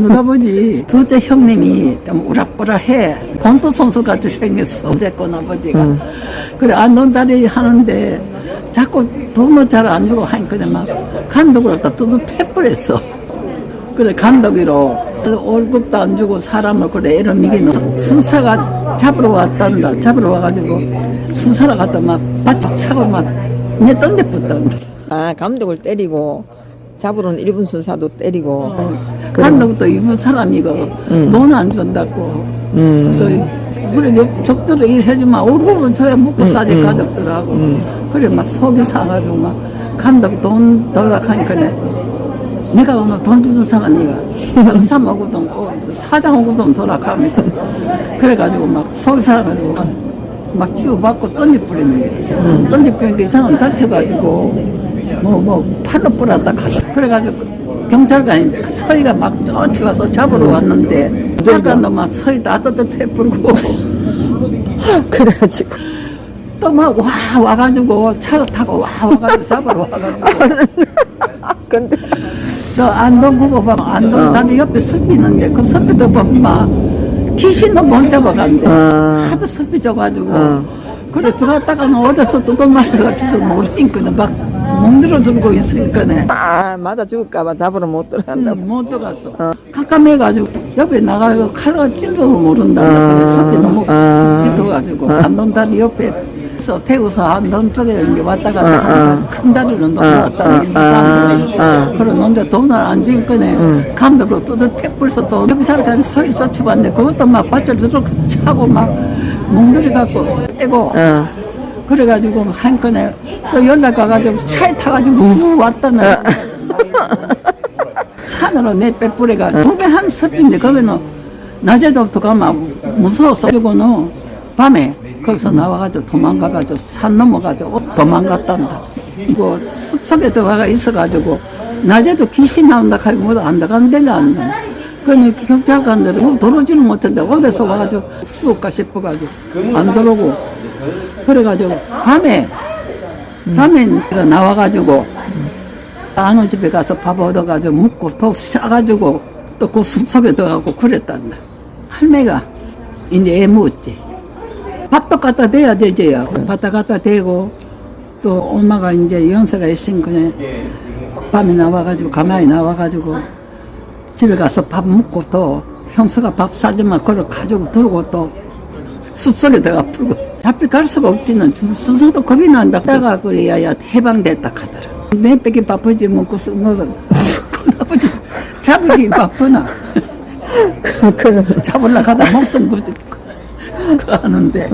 누나아버지 둘째 형님이 좀 우락부락해. 권투 선수 같이 생겼어. 어제 건 아버지가. 음. 그래 안 논다리 하는데 자꾸 돈을 잘 안 주고 하니까 막 감독을 갖다 뜯어 패버렸어. 그래 감독이로. 또 월급도 안 주고 사람을 그래 애를 미기는 수사가 잡으러 왔단다. 잡으러 와가지고 수사를 갖다 막 바짝 차고 막내 던져붙단다. 아 감독을 때리고 잡으러 온 일본 순사도 때리고 그 래. 감독도 이분 사람이고 음. 돈안 준다고 음. 또 그래 적- 적절히 일해주면 월급은 줘야 먹고 사지 음. 가족들하고 그래 막 속이 사가지고 막 감독 돈 달라하니까 내가 오늘 돈 주는 사람이가 사먹고도 사장 오고도 돌아가면서 그래가지고 막 속이 사가지고 막, 던지 뿌리는 게 던지 뿌리는 게 이상한 다쳐가지고 뭐 뭐 팔로 뿌렸다 가서 그래가지고 경찰관이 서희가 막 쫓아와서 잡으러 왔는데 경찰관도 막 서희 나도 패불고 그래가지고. 또 막 와 와가지고 차를 타고 와 와가지고 잡으러 와가지고. 근데 저 안동 보고 봐 안동 다리 옆에 숲이 있는데 그 숲에도 보면 막 귀신도 못 잡아간대 아. 하도 숲이 져가지고 어. 그래 들어갔다가는 어디서 뜯어맞아가지고 모르니까 막 멍들어 들고 있으니까네 아 맞아 죽을까봐 잡으러 못 들어간다고 응, 못 들어갔어. 어. 깜깜해가지고 옆에 나가고 칼을 찔러도 모른다. 아. 그래서 섭이 너무 아. 짙어가지고 안동다리 옆에 서 태우서 안동 쪽에 이렇게 왔다 갔다 아, 하니까 큰 다리는. 아, 아. 아. 그러는데 돈을 안 준 거네. 감독으로 뜯을 패불서 또 경찰관이 서리 서치봤는데 그것도 막 밧줄 들어 차고 막 멍들이 갖고 빼고 어. 그래가지고 한 건에 또 연락 가가지고 차에 타가지고 우 왔다는 산으로 내빼 뿌려가 도배 한 섭인데 거기는 낮에도부터 가면 무서워서 그리고는 밤에 거기서 나와가지고 도망가가지고 산 넘어가지고 도망갔단다. 이거 숲속에 들어가 있어가지고 낮에도 귀신 나온다 하면 뭐도 안 들어가는 데가 안 나. 그러니 경찰관들은 들어오지를 못했는데 어디서 와가지고 죽을까 싶어가지고 안 들어오고 그래가지고 밤에 밤에 나와가지고 아는 집에 가서 밥 얻어가지고 묵고 더 싸가지고 또 그 숲속에 들어가고 그랬단다. 할매가 이제 애 묻지. 밥도 갖다 대야 되지요. 밥도 갖다 대고 또 엄마가 이제 연세가 있으니까 밤에 나와가지고 가만히 나와가지고 집에 가서 밥 먹고 또 형수가 밥 사주면 그걸 가지고 들고 또 숲속에 들어가 풀고. 잡혀갈 수가 없지는 줄 순서도 겁이 난다. 따가 그래야 해방됐다 하더라. 내 뺏기 바쁘지 먹고 쓰 너가 아버지 잡으기 바쁘나? 잡으려 가다 목숨 부지. 그 하는데